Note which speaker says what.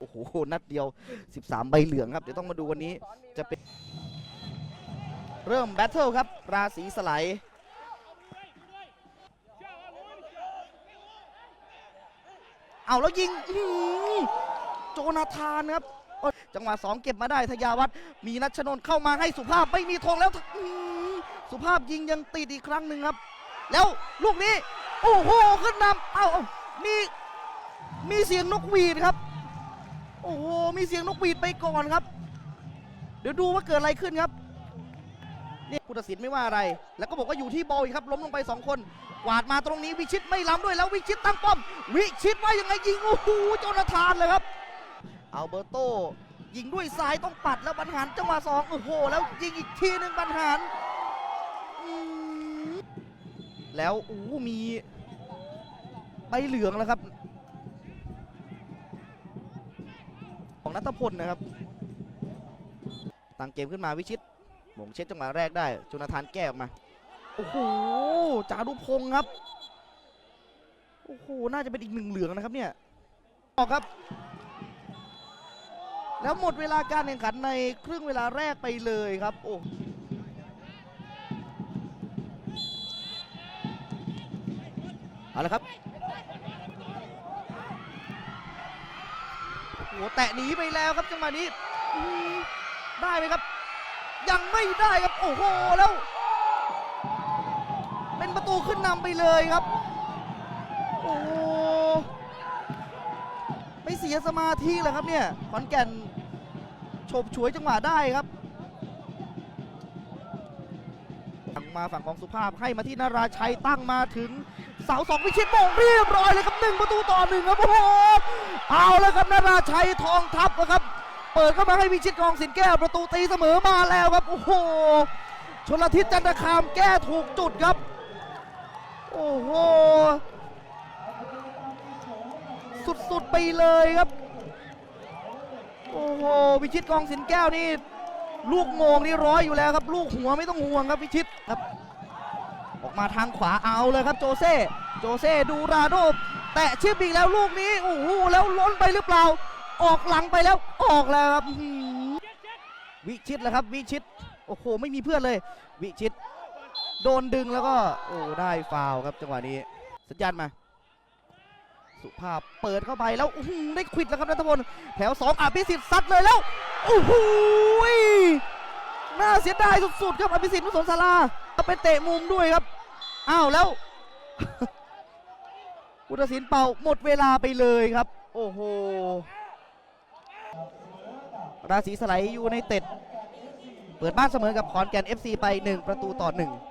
Speaker 1: โอ้โห นัดเดียว 13 ใบเหลืองครับ เดี๋ยวต้องมาดูวันนี้จะเป็น เริ่มแบทเทิลครับ ราศีสไลด์เอาแล้วยิงโจนาธานครับ จังหวะ2เก็บมาได้ทยาวัฒน์มีนัชนน์เข้ามาให้สุภาพไม่มีธงแล้ว สุภาพยิงยังติดอีกครั้งหนึ่งครับ แล้วลูกนี้ โอ้โห ขึ้นนำเอ้าเอ้ามีมีเสียงนกหวีดครับ อ้โห มีเสียงนกหวีดไปก่อนครับ เดี๋ยวดูว่าเกิดอะไรขึ้นครับเนี่ยผู้ตัดสินไม่ว่าอะไร แล้วก็บอกว่าอยู่ที่บอลครับล้มลงไปสองคนกวาดมาตรงนี้วิชิตไม่ล้ำด้วยแล้ววิชิตตั้งป้อม วิชิตว่ายังไงยิงโอ้โหโจนาธานเลยครับอัลเบอร์โตยิงด้วยซ้ายต้องปัดแล้วบรรหารจังหวะสองโอ้โห แล้วยิงอีกทีหนึ่งบรรหารแล้วโอ้โหมีใบเหลืองแล้วครับ นัทพลนะครับ ตั้งเกมขึ้นมาวิชิตหมงเช็ดจังหวะแรกได้โจนาธานแก้ออกมา โอ้โหจารุพงศ์ครับ โอ้โห น่าจะเป็นอีกหนึ่งเหลืองนะครับเนี่ยออกครับ แล้วหมดเวลาการแข่งขันในครึ่งเวลาแรกไปเลยครับ โอ้เอาละครับ โอ้โหแตะหนีไปแล้วครับจังหวะนี้ได้ไหมครับ ยังไม่ได้ครับโอ้โหแล้ว เป็นประตูขึ้นนำไปเลยครับ โอ้ไม่เสียสมาธิเลยครับเนี่ยขอนแก่นโฉบฉวยจังหวะได้ครับมาฝั่งของสุภาพให้มาที่นาราชัยตั้งมาถึงเสาสองวิชิตโมงเรียบร้อยเลยครับหนึ่งประตูต่อหนึ่งครับโอ้โห เอาแล้วครับนาราชัยทองทัพนะครับ เปิดเข้ามาให้วิชิตกองสินแก้วประตูตีเสมอมาแล้วครับโอ้โหชนละทิศจันทคามแก้ถูกจุดครับ โอ้โหสุดๆไปเลยครับโอ้โหวิชิตกองสินแก้วนี่ลูกโมงนี่ร้อยอยู่แล้วครับ ลูกหัวไม่ต้องห่วงครับวิชิตครับ ออกมาทางขวาเอาเลยครับโจเซ่ โจเซ่ดูราโดแตะชิปอีกแล้วลูกนี้โอ้โหแล้วล้นไปหรือเปล่า ออกหลังไปแล้วออกแล้วครับวิชิตแล้วครับ วิชิตโอ้โหไม่มีเพื่อนเลย วิชิต โดนดึงแล้วก็โอ้ได้ฟาวครับจังหวะนี้สัญญาณมา สุภาพเปิดเข้าไปแล้วได้ควิดแล้วครับนัทพลแถวสองอภิสิทธิ์ซัดเลยแล้วโอ้โหยน่าเสียดายสุดๆครับอภิสิทธิ์นุสนศาลาไปเตะมุมด้วยครับอ้าวแล้ว พุทธศิลป์เป่าหมดเวลาไปเลยครับ โอ้โห ราศีสไลด์ยูไนเต็ด เปิดบ้านเสมอกับขอนแก่น FC ไป 1 ประตูต่อ 1